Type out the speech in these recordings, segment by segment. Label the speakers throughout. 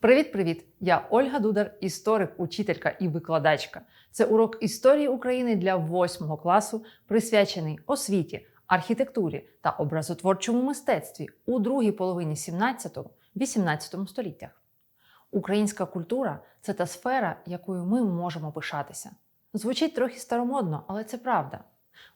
Speaker 1: Привіт-привіт! Я Ольга Дудар, історик, учителька і викладачка. Це урок історії України для 8 класу, присвячений освіті, архітектурі та образотворчому мистецтві у другій половині 17-18 століттях. Українська культура це та сфера, якою ми можемо пишатися. Звучить трохи старомодно, але це правда.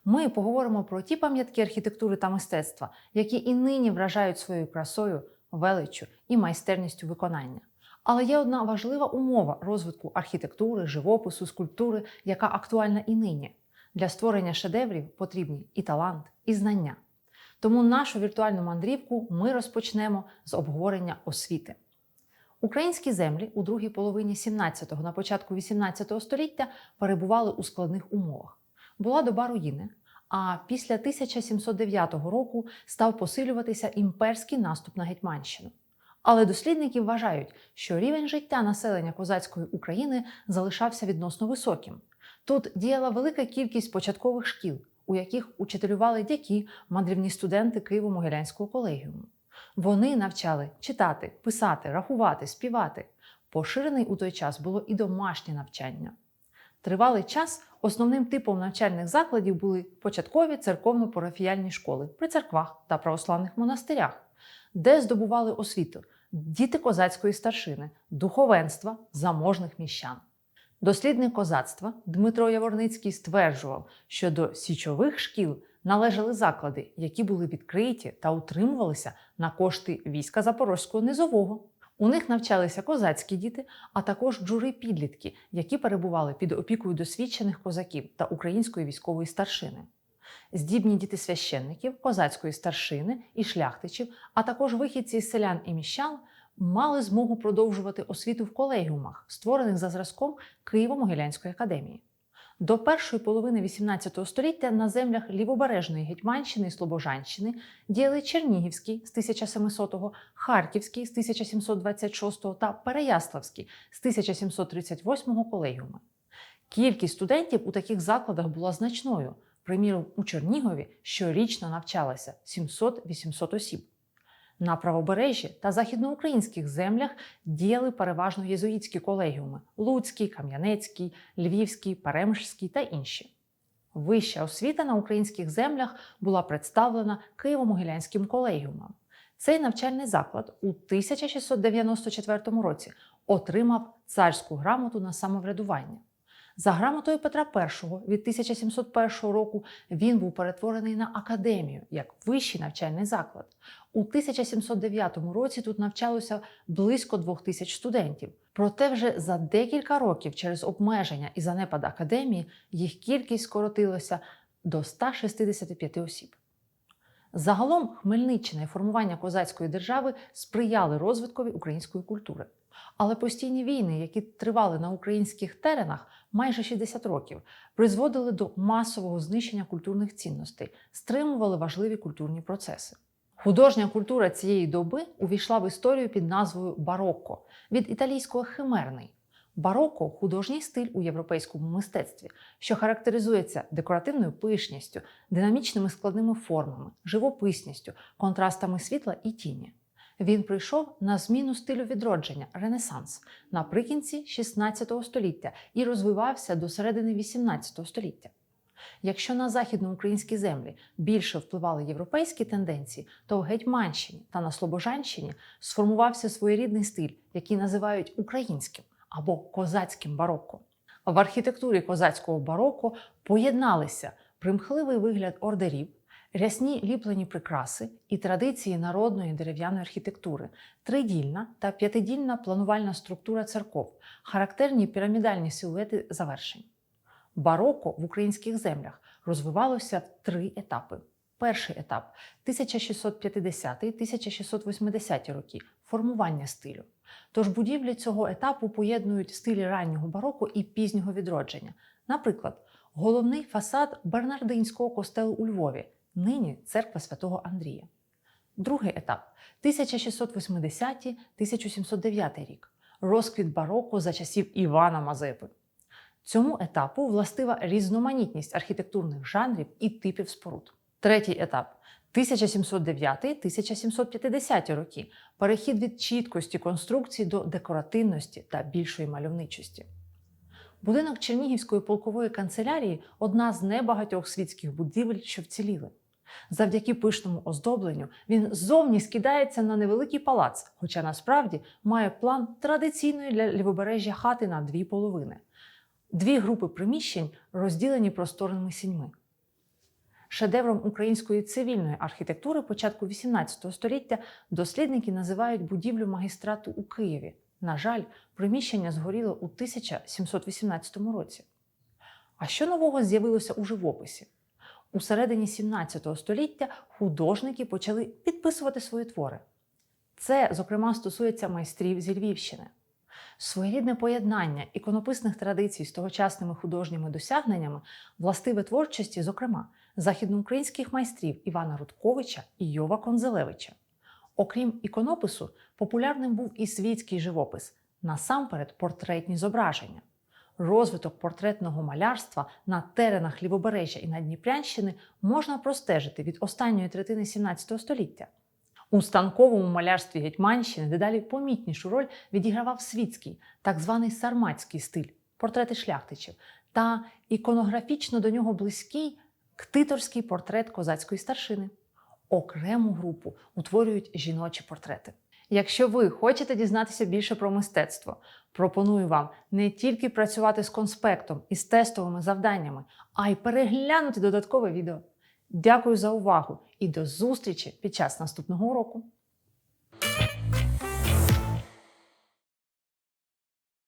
Speaker 1: Ми поговоримо про ті пам'ятки архітектури та мистецтва, які і нині вражають своєю красою, величчю і майстерністю виконання. Але є одна важлива умова розвитку архітектури, живопису, скульптури, яка актуальна і нині. Для створення шедеврів потрібні і талант, і знання. Тому нашу віртуальну мандрівку ми розпочнемо з обговорення освіти. Українські землі у другій половині 17-го на початку 18-го століття перебували у складних умовах. Була доба руїни, а після 1709 року став посилюватися імперський наступ на Гетьманщину. Але дослідники вважають, що рівень життя населення козацької України залишався відносно високим. Тут діяла велика кількість початкових шкіл, у яких учителювали дяки, мандрівні студенти Києво-Могилянського колегіуму. Вони навчали читати, писати, рахувати, співати. Поширений у той час було і домашнє навчання. Тривалий час основним типом навчальних закладів були початкові церковно-парафіяльні школи при церквах та православних монастирях, де здобували освіту діти козацької старшини, духовенства, заможних міщан. Дослідник козацтва Дмитро Яворницький стверджував, що до січових шкіл належали заклади, які були відкриті та утримувалися на кошти війська Запорозького низового. У них навчалися козацькі діти, а також джури-підлітки, які перебували під опікою досвідчених козаків та української військової старшини. Здібні діти священників, козацької старшини і шляхтичів, а також вихідці з селян і міщан мали змогу продовжувати освіту в колегіумах, створених за зразком Києво-Могилянської академії. До першої половини XVIII століття на землях Лівобережної Гетьманщини і Слобожанщини діяли Чернігівський з 1700-го, Харківський з 1726-го та Переяславський з 1738-го колегіуми. Кількість студентів у таких закладах була значною. Приміром, у Чернігові щорічно навчалося 700-800 осіб. На правобережжі та західноукраїнських землях діяли переважно єзуїтські колегіуми Луцький, Кам'янецький, Львівський, Перемишський та інші. Вища освіта на українських землях була представлена Києво-Могилянським колегіумом. Цей навчальний заклад у 1694 році отримав царську грамоту на самоврядування. За грамотою Петра І від 1701 року він був перетворений на академію як вищий навчальний заклад. У 1709 році тут навчалося близько двох тисяч студентів. Проте вже за декілька років через обмеження і занепад академії їх кількість скоротилася до 165 осіб. Загалом Хмельниччина і формування козацької держави сприяли розвиткові української культури. Але постійні війни, які тривали на українських теренах майже 60 років, призводили до масового знищення культурних цінностей, стримували важливі культурні процеси. Художня культура цієї доби увійшла в історію під назвою барокко від італійського химерний. Бароко художній стиль у європейському мистецтві, що характеризується декоративною пишністю, динамічними складними формами, живописністю, контрастами світла і тіні. Він прийшов на зміну стилю відродження Ренесанс наприкінці 16 століття і розвивався до середини 18 століття. Якщо на західноукраїнські землі більше впливали європейські тенденції, то в Гетьманщині та на Слобожанщині сформувався своєрідний стиль, який називають українським або козацьким барокко. В архітектурі козацького бароко поєдналися примхливий вигляд ордерів, рясні ліплені прикраси і традиції народної дерев'яної архітектури, тридільна та п'ятидільна планувальна структура церков, характерні пірамідальні силуети завершень. Бароко в українських землях розвивалося в три етапи. Перший етап 1650-1680 роки формування стилю. Тож будівлі цього етапу поєднують стилі раннього бароко і пізнього відродження. Наприклад, головний фасад Бернардинського костелу у Львові, нині церква святого Андрія. Другий етап 1680-1709 рік. Розквіт бароко за часів Івана Мазепи. Цьому етапу властива різноманітність архітектурних жанрів і типів споруд. Третій етап 1709-1750 роки перехід від чіткості конструкції до декоративності та більшої мальовничості. Будинок Чернігівської полкової канцелярії одна з небагатьох світських будівель, що вціліли. Завдяки пишному оздобленню він ззовні скидається на невеликий палац, хоча насправді має план традиційної для лівобережжя хати на дві половини. Дві групи приміщень розділені просторними сіньми. Шедевром української цивільної архітектури початку XVIII століття дослідники називають будівлю магістрату у Києві. На жаль, приміщення згоріло у 1718 році. А що нового з'явилося у живописі? У середині 17 століття художники почали підписувати свої твори. Це, зокрема, стосується майстрів зі Львівщини. Своєрідне поєднання іконописних традицій з тогочасними художніми досягненнями властиве творчості, зокрема, західноукраїнських майстрів Івана Рудковича і Йова Конзелевича. Окрім іконопису, популярним був і світський живопис, насамперед портретні зображення. Розвиток портретного малярства на теренах Лівобережжя і Надніпрянщини можна простежити від останньої третини 17 століття. У станковому малярстві Гетьманщини дедалі помітнішу роль відігравав світський, так званий сарматський стиль портрети шляхтичів та іконографічно до нього близький ктиторський портрет козацької старшини. Окрему групу утворюють жіночі портрети. Якщо ви хочете дізнатися більше про мистецтво, пропоную вам не тільки працювати з конспектом і з тестовими завданнями, а й переглянути додаткове відео. Дякую за увагу і до зустрічі під час наступного уроку!